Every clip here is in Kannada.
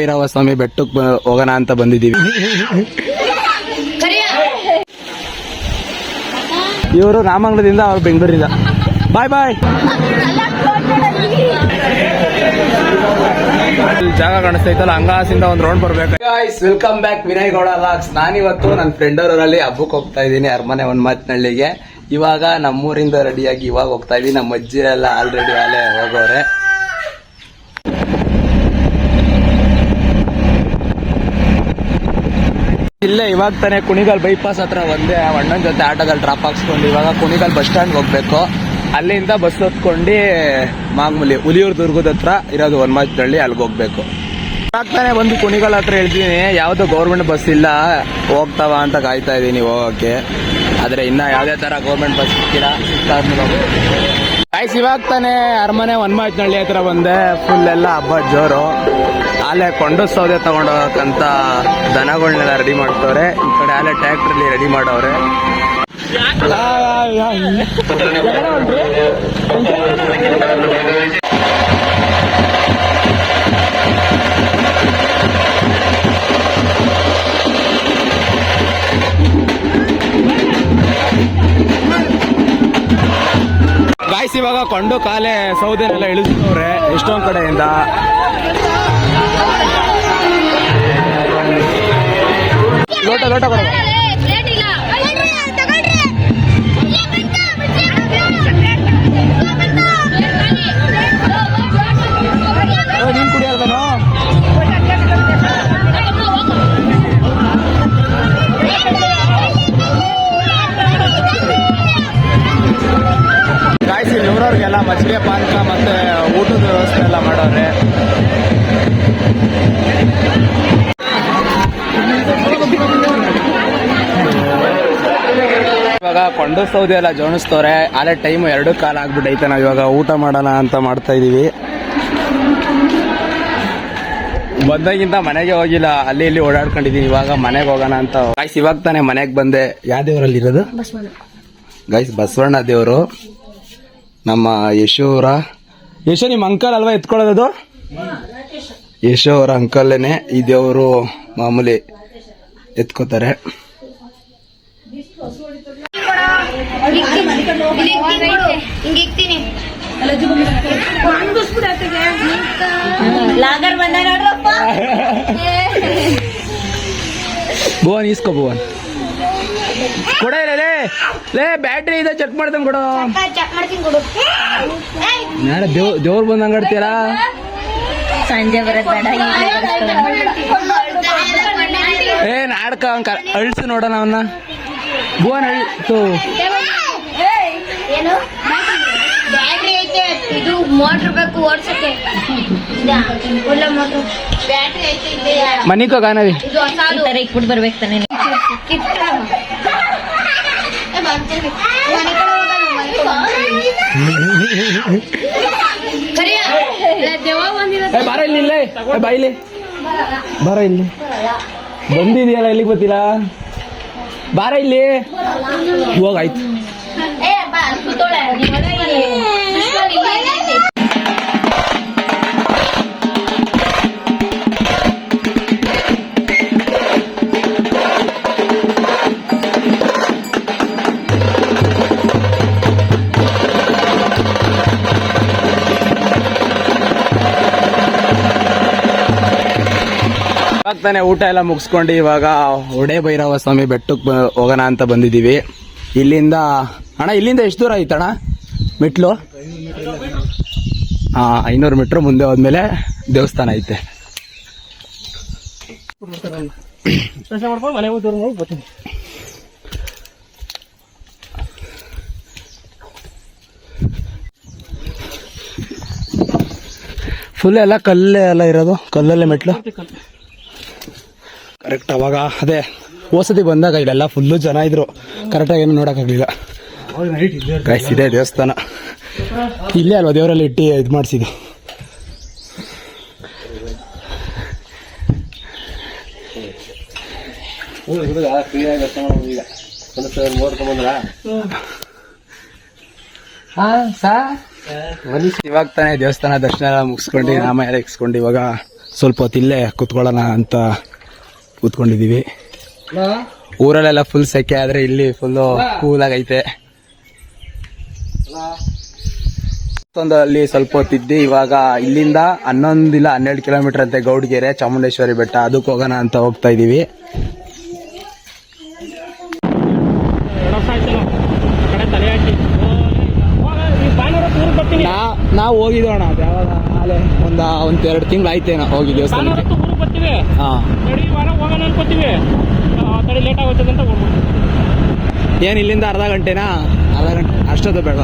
ಭೈರವ ಸ್ವಾಮಿ ಬೆಟ್ಟಕ್ಕೆ ಹೋಗೋಣ ಅಂತ ಬಂದಿದ್ದೀವಿ. ಇವರು ರಾಮಂಗ್ಲದಿಂದ ಅವ್ರು ಬೆಂಗಳೂರಿಂದ. ಬಾಯ್ ಬಾಯ್ ಜಾಗ ಕಾಣಿಸ್ತೈತಲ್ಲ ಅಂಗಾಸಿಂದ ಒಂದು ರೌಂಡ್ ಬರ್ಬೇಕು. Guys welcome back Vinay Gowda vlogs ನಾನಿವತ್ತು ನನ್ನ ಫ್ರೆಂಡ್ ಅವರಲ್ಲಿ ಹಬ್ಬಕ್ಕೆ ಹೋಗ್ತಾ ಇದ್ದೀನಿ ಅರಮನೆ ಒಂದ್ಮಾತ್ನಳ್ಳಿಗೆ ಇವಾಗ ನಮ್ಮೂರಿಂದ ರೆಡಿಯಾಗಿ ಇವಾಗ ಹೋಗ್ತಾ ಇದ್ದೀನಿ. ನಮ್ಮ ಅಜ್ಜಿ ಎಲ್ಲ ಆಲ್ರೆಡಿ ಅಲ್ಲೇ ಹೋಗೋರೆ. ಇಲ್ಲೇ ಇವಾಗ ತಾನೇ ಕುಣಿಗಲ್ ಬೈಪಾಸ್ ಹತ್ರ ಒಂದೇ ಅಣ್ಣನ ಜೊತೆ ಆಟೋದಲ್ಲಿ ಡ್ರಾಪ್ ಹಾಕ್ಸ್ಕೊಂಡು ಇವಾಗ ಕುಣಿಗಲ್ ಬಸ್ ಸ್ಟ್ಯಾಂಡ್ ಹೋಗ್ಬೇಕು. ಅಲ್ಲಿಂದ ಬಸ್ ಹೊತ್ಕೊಂಡು ಮಾಮೂಲಿ ಹುಲಿಯೂರು ದುರ್ಗದ ಹತ್ರ ಇರೋದು ಒನ್ಮಾಚಳ್ಳಿ ಅಲ್ಲಿಗೆ ಹೋಗ್ಬೇಕು. ಇವಾಗ ತಾನೇ ಬಂದು ಕುಣಿಗಲ್ ಹತ್ರ ಹೇಳ್ತೀನಿ, ಯಾವ್ದು ಗೌರ್ಮೆಂಟ್ ಬಸ್ ಇಲ್ಲ, ಹೋಗ್ತಾವ ಅಂತ ಕಾಯ್ತಾ ಇದೀನಿ ಹೋಗಕ್ಕೆ. ಆದರೆ ಇನ್ನ ಯಾವುದೇ ತರ ಗೌರ್ಮೆಂಟ್ ಬಸ್ ಸಿಕ್ಕಿಲ್ಲ. ಆಯ್ತು ಇವಾಗ ತಾನೇ ಅರಮನೆ ಒನ್ಮಾಚನಹಳ್ಳಿ ಹತ್ರ ಬಂದೆ. ಫುಲ್ ಎಲ್ಲ ಹಬ್ಬ ಜೋರು. ಆಲೆ ಕೊಂಡು ಸೌದೆ ತಗೊಂಡೋಗಕ್ಕಂತ ದನಗಳನ್ನೆಲ್ಲ ರೆಡಿ ಮಾಡ್ತವ್ರೆ. ಈ ಕಡೆ ಆಲೆ ಟ್ರ್ಯಾಕ್ಟ್ರಲ್ಲಿ ರೆಡಿ ಮಾಡವ್ರೆ. ಗಾಯ್ಸ್ ಇವಾಗ ಕೊಂಡು ಕಾಲೇ ಸೌದೆನೆಲ್ಲ ಇಳಿಸಿದವ್ರೆ ಎಷ್ಟೊಂದು ಕಡೆಯಿಂದ? ಲೋಟ ಲೋಟ ಕೊಡು ಮಜ್ಜಿಗೆ ಪಾನಕ ಮತ್ತೆ ಊಟದ ವ್ಯವಸ್ಥೆ ಎಲ್ಲ ಮಾಡವ್ರೆ ಇವಾಗ ಕೊಂಡು ಸೌದೆ ಎಲ್ಲ ಜೋಣಿಸ್ತವ್ರೆ ಆಲೆ ಟೈಮ್ ಎರಡು ಕಾಲ ಆಗ್ಬಿಟ್ಟೈತೆ ನಾವು ಇವಾಗ ಊಟ ಮಾಡೋಣ ಅಂತ ಮಾಡ್ತಾ ಇದೀವಿ. ಬಂದಾಗಿಂದ ಮನೆಗೆ ಹೋಗಿಲ್ಲ ಅಲ್ಲಿ ಇಲ್ಲಿ ಓಡಾಡ್ಕೊಂಡಿದೀನಿ ಇವಾಗ ಮನೆಗೆ ಹೋಗೋಣ ಅಂತ. ಗಾಯ್ಸ್ ಇವಾಗ ತಾನೇ ಮನೆಗೆ ಬಂದೆ. ಯಾವ ದೇವರಲ್ಲಿ ಇರೋದು ಗಾಯ್ಸ್ ಬಸವಣ್ಣ ದೇವರು. ನಮ್ಮ ಯಶೋರ ಯಶೋ ನಿಮ್ಮ ಅಂಕಲ್ ಅಲ್ವಾ ಎತ್ಕೊಳ್ಳೋದು ಯಶೋ ಅವರ ಅಂಕಲ್ನೇ ಈ ದೇವರು ಮಾಮೂಲಿ ಎತ್ಕೋತಾರೆ. ಭುವನ್ ಇಸ್ಕೋ ಭುವನ್. ಕೊಡ ಲೇ ಬ್ಯಾಟ್ರಿ ಇದೆ ಚೆಕ್ ಮಾಡ್ದಂಗ್ ಕೊಡು. ಚೆಕ್ ಮಾಡ್ತೀನಿ ಕೊಡು. ನಾಳೆ ದೇವ್ ದೇವ್ರು ಬಂದಂಗ್ ಆಡ್ತೀರಾ ಸಂಜೆ ಬರೋದ್ ಬೇಡ ಈಗ್ಲೇ ಏ ನಾಡ್ಕ ಅಳ್ಸಿ ನೋಡೋಣ ಅವನ್ನ ಭುವನ್ ಅಳ್ತು ಏನು? ಬ್ಯಾಟ್ರಿ ಐತೆ ಇದು ಮೋಟ್ರ್ ಬೇಕು ಓಡ್ಸಕ್ಕೆ. ಒಳ್ಳೆ ಮೋಟ್ರ್. ಬ್ಯಾಟ್ರಿ ಐತೆ ಇದೆ ಮನಿಕೋ ಗಾನವಿ. ಇದು ಹೊಸದು. ತರ ಇಕ್ಬಿಟ್ಟು ಬರ್ಬೇಕು ತಾನೇ. ಬಾರ ಇಲ್ಲಿ ಇಲ್ಲೇ ಬಾ ಇಲ್ಲಿ. ಬಾರ ಇಲ್ಲಿ. ಬಂದಿದೆಯಲ್ಲ ಎಲ್ಲಿಗೆ ಗೊತ್ತಿಲ್ಲ ಬಾರ ಇಲ್ಲಿ. ಇವಾಗ ತಾನೇ ಊಟ ಎಲ್ಲ ಮುಗಿಸ್ಕೊಂಡು ಇವಾಗ ಒಡೆ ಭೈರವ ಸ್ವಾಮಿ ಬೆಟ್ಟಕ್ಕೆ ಹೋಗೋಣ ಅಂತ ಬಂದಿದ್ದೀವಿ. ಇಲ್ಲಿಂದ, ಅಣ್ಣ, ಇಲ್ಲಿಂದ ಎಷ್ಟು ದೂರ ಐತಣ್ಣ ಮೆಟ್ಲು? ಹಾಂ, ಐನೂರು ಮೀಟ್ರ್ ಮುಂದೆ ಹೋದ್ಮೇಲೆ ದೇವಸ್ಥಾನ ಐತೆ. ಫುಲ್ ಎಲ್ಲ ಕಲ್ಲೇ ಎಲ್ಲ ಇರೋದು? ಕಲ್ಲಲ್ಲೇ ಮೆಟ್ಲು? ಕರೆಕ್ಟ್ ಅವಾಗ ಅದೇ ಹೋಸತಿ ಬಂದಾಗ ಇಲ್ಲೆಲ್ಲ ಫುಲ್ಲು ಜನ ಇದ್ರು. ಕರೆಕ್ಟಾಗಿ ಏನು ನೋಡೋಕ್ಕಾಗಲಿಲ್ಲ. ಗೈಸ್ ಇದೆ ದೇವಸ್ಥಾನ. ಇಲ್ಲೇ ಅಲ್ವಾ ದೇವರಲ್ಲಿ ಇಟ್ಟು ಇದು ಮಾಡಿಸಿದ್ದು? ಇವಾಗ ತಾನೇ ದೇವಸ್ಥಾನ ದರ್ಶನ ಎಲ್ಲ ಮುಗಿಸ್ಕೊಂಡು ನಾಮ ಎಲ್ಲ ಇಕ್ಸ್ಕೊಂಡು ಇವಾಗ ಸ್ವಲ್ಪ ಹೊತ್ತು ಇಲ್ಲೇ ಕುತ್ಕೊಳ್ಳೋಣ ಅಂತ ಕೂತ್ಕೊಂಡಿದ್ದೀವಿ. ಊರಲ್ಲೆಲ್ಲ ಫುಲ್ ಸೆಕೆ ಆದ್ರೆ ಇಲ್ಲಿ ಫುಲ್ಲು ಕೂಲಾಗೈತೆ ಅಲ್ಲಿ ಸ್ವಲ್ಪ ಹೊತ್ತಿದ್ದಿ ಇವಾಗ ಇಲ್ಲಿಂದ ಹನ್ನೊಂದಿಲ್ಲ ಹನ್ನೆರಡು ಕಿಲೋಮೀಟರ್ ಅಂತೆ ಗೌಡ್ಗೆರೆ ಚಾಮುಂಡೇಶ್ವರಿ ಬೆಟ್ಟ. ಅದಕ್ಕೆ ಹೋಗೋಣ ಅಂತ ಹೋಗ್ತಾ ಇದೀವಿ ನಾವು ಹೋಗಿದ್ದೋಣ ಒಂದ ಒಂದ್ ಎರಡು ತಿಂಗಳು ಆಯ್ತೇನೋ ಹೋಗಿ ದೇವಸ್ಥಾನಕ್ಕೆ. ಹಾ. ತಡಿ ವಾರ ಹೋಗೋಣ ಅನ್ಕೋತೀವಿ. ತಡಿ ಲೇಟ್ ಅಂತ ಹೋಗ್ಬಿಡ್ತೀವಿ ಏನ್ ಇಲ್ಲಿಂದ ಅರ್ಧ ಗಂಟೆನಾ? ಅರ್ಧ ಗಂಟೆ ಅಷ್ಟೊತ್ತು ಬೇಡ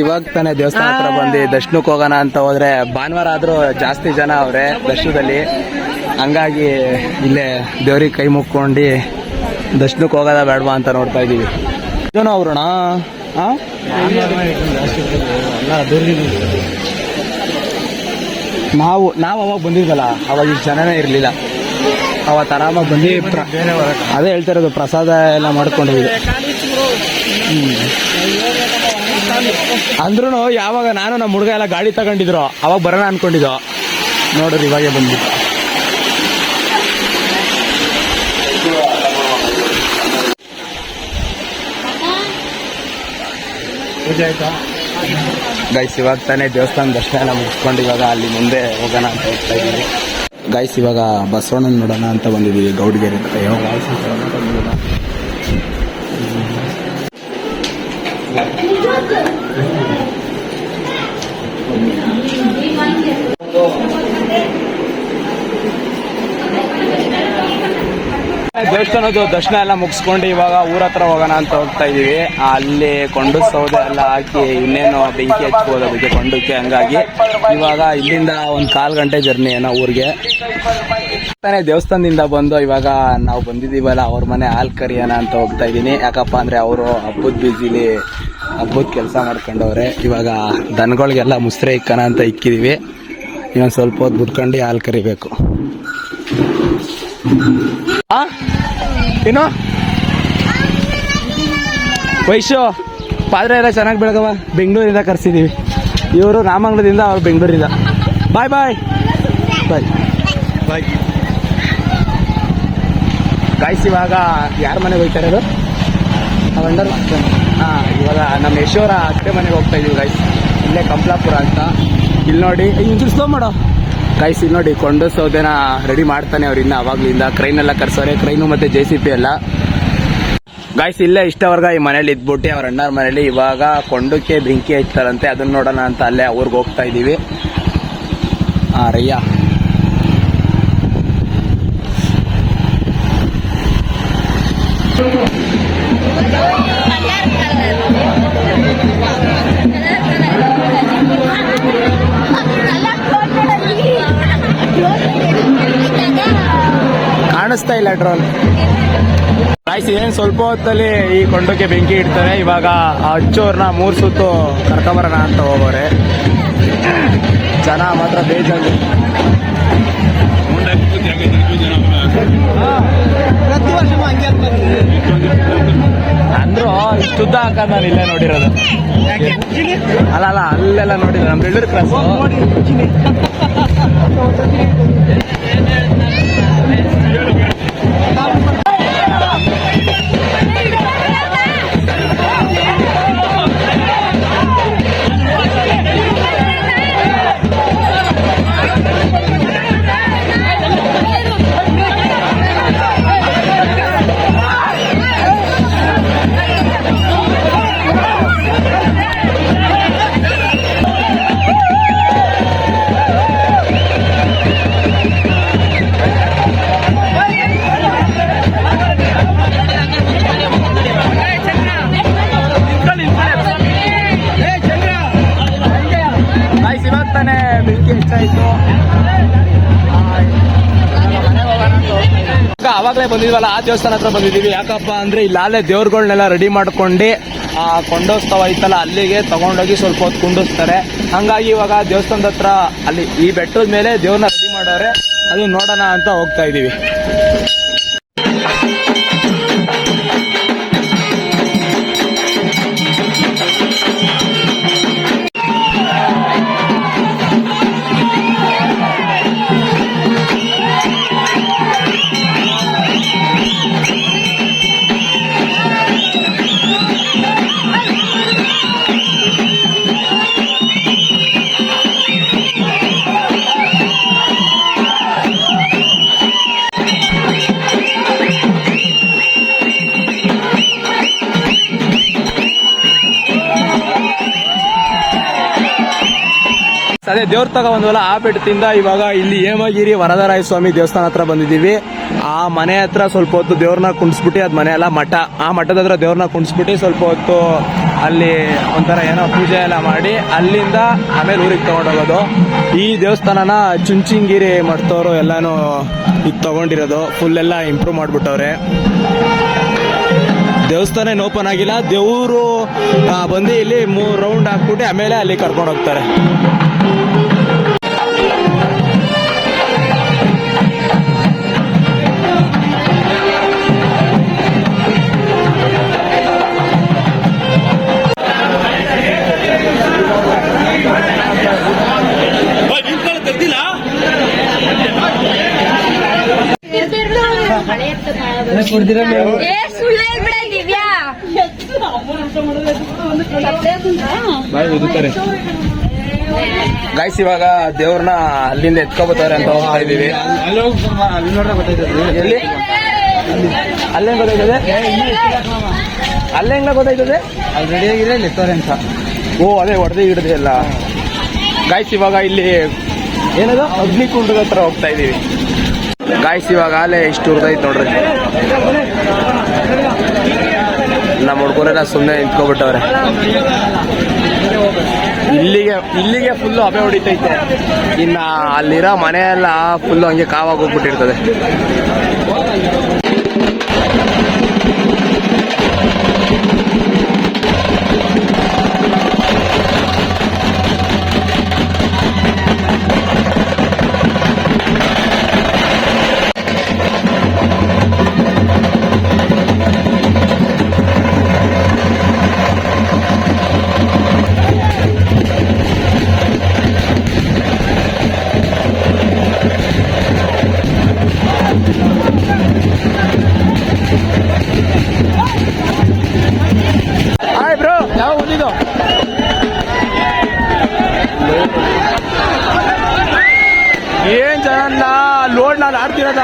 ಇವಾಗ ತಾನೇ ದೇವಸ್ಥಾನ ಹತ್ರ ಬಂದು ದರ್ಶನಕ್ಕೆ ಹೋಗೋಣ ಅಂತ ಹೋದ್ರೆ ಭಾನುವಾರ ಆದ್ರೂ ಜಾಸ್ತಿ ಜನ ಅವ್ರೆ ದರ್ಶನದಲ್ಲಿ. ಹಂಗಾಗಿ ಇಲ್ಲೇ ದೇವ್ರಿಗೆ ಕೈ ಮುಕ್ಕೊಂಡು ದರ್ಶನಕ್ಕೆ ಹೋಗೋದ ಬೇಡವಾ ಅಂತ ನೋಡ್ತಾ ಇದ್ದೀವಿ ಇದನ್ನು ಅವ್ರಣ ನಾವು ನಾವು ಅವಾಗ ಬಂದಿದ್ವಲ್ಲ, ಅವಾಗ ಈಗ ಜನನೇ ಇರಲಿಲ್ಲ. ಅವಾಗ ಆರಾಮಾಗಿ ಬಂದು ಅದೇ ಹೇಳ್ತಾ ಇರೋದು, ಪ್ರಸಾದ ಎಲ್ಲ ಮಾಡ್ಕೊಂಡಿದ್ವಿ ಅಂದ್ರೂ ಯಾವಾಗ ನಾನು ನಮ್ಮ ಹುಡುಗ ಎಲ್ಲ ಗಾಡಿ ತಗೊಂಡಿದ್ರು, ಅವಾಗ ಬರೋಣ ಅನ್ಕೊಂಡಿದ್ದೋ ನೋಡ್ರಿ ಇವಾಗೆ ಬಂದ್ವಿ ಗೈಸ್ ಇವಾಗ ತಾನೇ ದೇವಸ್ಥಾನ ದರ್ಶನ ಮುಗಿಸ್ಕೊಂಡು ಇವಾಗ ಅಲ್ಲಿ ಮುಂದೆ ಹೋಗೋಣ ಅಂತ ಹೋಗ್ತಾ ಇದ್ದೀವಿ. ಗೈಸ್ ಇವಾಗ ಬಸವಣ್ಣನ ನೋಡೋಣ ಅಂತ ಬಂದಿದ್ದೀವಿ, ಗೌಡ್ಗೆರೆ ಹತ್ರ. ಯಾವ ವಾಯ್ಸ್ ಅಂತ ಹೇಳೋಣ ಅಂತ ಬಂದಿಲ್ಲ. ದೇವಸ್ಥಾನದ ದರ್ಶನ ಎಲ್ಲ ಮುಗಿಸ್ಕೊಂಡು ಇವಾಗ ಊರ ಹತ್ರ ಹೋಗೋಣ ಅಂತ ಹೋಗ್ತಾ ಇದೀವಿ. ಅಲ್ಲಿ ಕೊಂಡು ಸೌದೆ ಎಲ್ಲ ಹಾಕಿ ಇನ್ನೇನು ಬೆಂಕಿ ಹಚ್ಬೋದು ಅದಕ್ಕೆ ಕೊಂಡಕ್ಕೆ ಹಂಗಾಗಿ ಇವಾಗ ಇಲ್ಲಿಂದ ಒಂದು ಕಾಲು ಗಂಟೆ ಜರ್ನಿ ಏನೋ ಊರಿಗೆ. ತಾನೇ ದೇವಸ್ಥಾನದಿಂದ ಬಂದು ಇವಾಗ ನಾವು ಬಂದಿದ್ದೀವಲ್ಲ, ಅವ್ರ ಮನೆ ಹಾಲ್ ಕರಿಯೋಣ ಅಂತ ಹೋಗ್ತಾ ಇದ್ದೀನಿ ಯಾಕಪ್ಪ ಅಂದರೆ ಅವರು ಹಬ್ಬದ ಬಿಸಿಲಿ ಹಬ್ಬದ ಕೆಲಸ ಮಾಡ್ಕೊಂಡವ್ರೆ. ಇವಾಗ ದನಗಳಿಗೆಲ್ಲ ಮುಸ್ರೆ ಇಕ್ಕೋಣ ಅಂತ ಇಕ್ಕಿದೀವಿ. ಇನ್ನೊಂದು ಸ್ವಲ್ಪ ಹೊತ್ತು ಬಿಟ್ಕೊಂಡು ಹಾಲು ಕರಿಬೇಕು. ಆ? ಏನು? ವೈಶು ಪಾದ್ರೆ ಎಲ್ಲ ಚೆನ್ನಾಗಿ ಬೆಳಗವ ಬೆಂಗಳೂರಿಂದ ಕರ್ಸಿದ್ದೀವಿ ಇವರು ರಾಮಂಗ್ಲದಿಂದ ಅವ್ರು ಬೆಂಗಳೂರಿಂದ. ಬಾಯ್ ಬಾಯ್. ಬಾಯ್. ಬಾಯ್ ಗಾಯ್ಸ್, ಇವಾಗ ಯಾರ ಮನೆಗೆ ಹೋಗ್ತಾ ಇರೋದು ಅವಂಡರ್ ಹಾಂ, ಇವಾಗ ನಮ್ಮ ಯಶೋರ ಅತ್ತೆ ಮನೆಗೆ ಹೋಗ್ತಾ ಇದೀವಿ ಗೈಸ್ ಇಲ್ಲೇ ಕಂಪ್ಲಾಪುರ ಅಂತ. ಇಲ್ಲಿ ನೋಡಿ ಹಿಂಗೆ ಸ್ಲೋ ಮಾಡೋ. ಗೈಸ್ ಇಲ್ಲಿ ನೋಡಿ ಕೊಂಡು ಸೌದೆನ ರೆಡಿ ಮಾಡ್ತಾನೆ ಅವ್ರಿಂದ ಅವಾಗ್ಲಿಂದ ಕ್ರೈನ್ ಎಲ್ಲ ಕರ್ಸೋರೆ ಕ್ರೈನು ಮತ್ತೆ ಜೆ ಸಿ ಪಿ ಎಲ್ಲ. ಗಾಯ್ಸ್ ಇಲ್ಲೇ ಇಷ್ಟವರ್ಗ ಈ ಮನೇಲಿ ಇದ್ಬಿಟ್ಟು ಅವ್ರ ಅಣ್ಣರ ಮನೇಲಿ ಇವಾಗ ಕೊಂಡಕ್ಕೆ ಬೆಂಕಿ ಹಚ್ತಾರಂತೆ. ಅದನ್ನ ನೋಡೋಣ ಅಂತ ಅಲ್ಲೇ ಅವ್ರಿಗೆ ಹೋಗ್ತಾ ಇದೀವಿ. ಆ ರಯ್ಯ ಕಾಣಿಸ್ತಾ ಇಲ್ಲ ಡ್ರೋನ್ ಗಾಯ್ಸ್ ಏನ್ ಸ್ವಲ್ಪ ಹೊತ್ತಲ್ಲಿ ಈ ಕೊಂಡಕ್ಕೆ ಬೆಂಕಿ ಇಡ್ತಾರೆ. ಇವಾಗ ಆ ಹಚ್ಚೋರ್ನ ಮೂರ್ ಸುತ್ತು ಕರ್ಕೊಂಬರೋಣ ಅಂತ ಹೋಗೋರೆ. ಜನ ಮಾತ್ರ ಬೇಜಾರು. ಅಂದ್ರು ಶುದ್ಧ ಹಾಕದ್ ನಾನು ಇಲ್ಲೇ ನೋಡಿರೋದು. ಅಲ್ಲ ಅಲ್ಲ, ಅಲ್ಲೆಲ್ಲ ನೋಡಿದ್ರೆ ನಮ್ಮ ಬೆಳ್ಳೂರು ಕ್ರಾಸ್ ಅವಾಗಲೇ ಬಂದಿದ್ವಲ್ಲ, ಆ ದೇವಸ್ಥಾನ ಹತ್ರ ಬಂದಿದ್ದೀವಿ. ಯಾಕಪ್ಪ ಅಂದ್ರೆ ಅಲ್ಲೇ ದೇವ್ರುಗಳ್ನೆಲ್ಲ ರೆಡಿ ಮಾಡ್ಕೊಂಡು, ಆ ಕೊಂಡೋತ್ಸವ ಐತಲ್ಲ, ಅಲ್ಲಿಗೆ ತಗೊಂಡೋಗಿ ಸ್ವಲ್ಪ ಹೊತ್ತು ಕುಂಡಿಸ್ತಾರೆ. ಹಂಗಾಗಿ ಇವಾಗ ದೇವಸ್ಥಾನದ ಹತ್ರ ಅಲ್ಲಿ ಈ ಬೆಟ್ಟದ ಮೇಲೆ ದೇವ್ರನ್ನ ರೆಡಿ ಮಾಡೋರೆ. ಅದು ನೋಡೋಣ ಅಂತ ಹೋಗ್ತಾ ಇದೀವಿ. ಅದೇ ದೇವ್ರ ತಗ ಬಂದ್ವಲ್ಲ, ಆ ಬೆಟ್ಟದಿಂದ ಇವಾಗ ಇಲ್ಲಿ ಹೇಮಗಿರಿ ವರದರಾಯ ಸ್ವಾಮಿ ದೇವಸ್ಥಾನ ಹತ್ರ ಬಂದಿದ್ದೀವಿ. ಆ ಮನೆ ಹತ್ರ ಸ್ವಲ್ಪ ಹೊತ್ತು ದೇವ್ರನ್ನ ಕುಣಿಸ್ಬಿಟ್ಟು ಅದು ಮನೆ ಎಲ್ಲ ಮಠ. ಆ ಮಠದ ಹತ್ರ ದೇವ್ರನ್ನ ಕುಣಿಸ್ಬಿಟ್ಟು ಸ್ವಲ್ಪ ಹೊತ್ತು ಅಲ್ಲಿ ಒಂಥರ ಏನೋ ಪೂಜೆ ಎಲ್ಲ ಮಾಡಿ, ಅಲ್ಲಿಂದ ಆಮೇಲೆ ಊರಿಗೆ ತಗೊಂಡೋಗೋದು. ಈ ದೇವಸ್ಥಾನನ ಚುಂಚಿಂಗಿರಿ ಮಠದವರು ಎಲ್ಲಾನು ಇದು ತಗೊಂಡಿರೋದು. ಫುಲ್ ಎಲ್ಲ ಇಂಪ್ರೂವ್ ಮಾಡ್ಬಿಟ್ಟವ್ರೆ. ದೇವಸ್ಥಾನ ಏನು ಓಪನ್ ಆಗಿಲ್ಲ. ದೇವರು ಬಂದು ಇಲ್ಲಿ ಮೂರು ರೌಂಡ್ ಹಾಕ್ಬಿಟ್ಟು ಆಮೇಲೆ ಅಲ್ಲಿ ಕರ್ಕೊಂಡು ಹೋಗ್ತಾರೆ. ಗಾಯ್ಸ್ ಇವಾಗ ದೇವ್ರನ್ನ ಅಲ್ಲಿಂದ ಎತ್ಕೊಬತ್ತಾರೆ ಅಂತ ಹೋಗ್ತಾ ಇದೀವಿ ಎಲ್ಲಿ? ಅಲ್ಲೇ ಗೊತ್ತಾಯ್ತದೆ? ಅಲ್ಲೇ ಹೆಂಗ ಗೊತ್ತಾಯ್ತದೆ? ಅಲ್ಲಿ ರೆಡಿ ಅಲ್ಲಿ ಎತ್ತವ್ರೆ ಅಂತ ಓ ಅದೇ ಹೊಡೆದೇ ಹಿಡ್ದೆ ಎಲ್ಲ ಗಾಯ್ಸ್ ಇವಾಗ ಇಲ್ಲಿ ಏನದು? ಅಗ್ನಿಕುಂಡದ ಹತ್ರ ಹೋಗ್ತಾ ಇದೀವಿ ಗಾಯ್ಸ್ ಇವಾಗ ಅಲ್ಲೇ ಇಷ್ಟು ಉರ್ದೈತ್ ನೋಡ್ರಿ. ನಮ್ಮ ಹುಡುಗರೆಲ್ಲ ಸುಮ್ಮನೆ ನಿಂತ್ಕೊಬಿಟ್ಟವ್ರೆ. ಇಲ್ಲಿಗೆ ಇಲ್ಲಿಗೆ ಫುಲ್ಲು ಹಬೆ ಹೊಡಿತೈತೆ. ಇನ್ನ ಅಲ್ಲಿರೋ ಮನೆ ಎಲ್ಲ ಫುಲ್ಲು ಹಂಗೆ ಕಾವಾಗಿ ಹೋಗ್ಬಿಟ್ಟಿರ್ತದೆ. ಲೋಡ್ ನಾನು ಆಡ್ತಿರೋದ?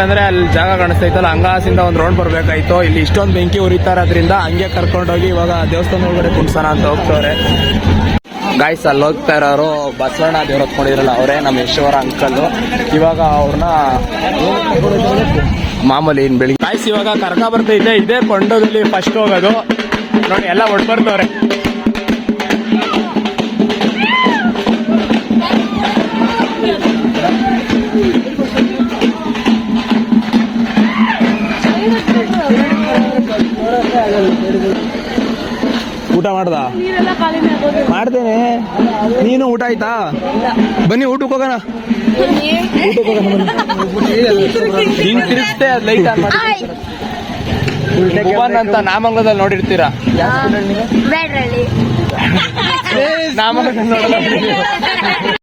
ಹೇಳ್ಬೇಕಂದ್ರೆ ಅಲ್ಲಿ ಜಾಗ ಕಾಣಿಸ್ತೈತಲ್ಲ ಹಂಗಾಸಿಂದ ಒಂದು ರೌಂಡ್ ಬರ್ಬೇಕಾಯ್ತು. ಇಲ್ಲಿ ಇಷ್ಟೊಂದು ಬೆಂಕಿ ಉರಿತಾರದ್ರಿಂದ ಹಂಗೆ ಕರ್ಕೊಂಡೋಗಿ ಇವಾಗ ದೇವಸ್ಥಾನ ಒಳಗಡೆ ಕುಣಿಸೋಣ ಅಂತ ಹೋಗ್ತವ್ರೆ. ಗಾಯ್ಸ್ ಅಲ್ಲಿ ಹೋಗ್ತಾ ಇರೋರು ಬಸವಣ್ಣ ದೇವ್ರ ಹೊತ್ಕೊಂಡಿದ್ರಲ್ಲ ಅವರೇ, ನಮ್ಮ ಯಶವರ ಅಂಕಲ್ ಇವಾಗ ಅವ್ರನ್ನ ಮಾಮೂಲಿ ಇನ್ ಬೆಳಿಗ್ಗೆ. ಗಾಯ್ಸ್ ಇವಾಗ ಕರ್ಕ ಬರ್ತೈತೆ ಇದೇ ಕೊಂಡೋದಲ್ಲಿ ಫಸ್ಟ್ ಹೋಗೋದು. ನೋಡಿ, ಎಲ್ಲ ಒಟ್ಟು ಮಾಡ್ತೇನೆ ನೀನು ಊಟ ಆಯ್ತಾ? ಬನ್ನಿ ಊಟಕ್ಕೆ ಹೋಗೋಣ. ಊಟಕ್ಕೆ ಹೋಗೋಣ ಬನ್ನಿ. ಹಿಂಗ್ ತಿರುಗಿಸ್ತೆ ಅದು ಲೈಟ್ ಆನ್ ಮಾಡಿ. ಭುವನ್ ಅಂತ ನಾಮಂಗಲದಲ್ಲಿ ನೋಡಿರ್ತೀರಾ? ನಾಮಂಗಲದಲ್ಲಿ ನೋಡಲ್ಲ.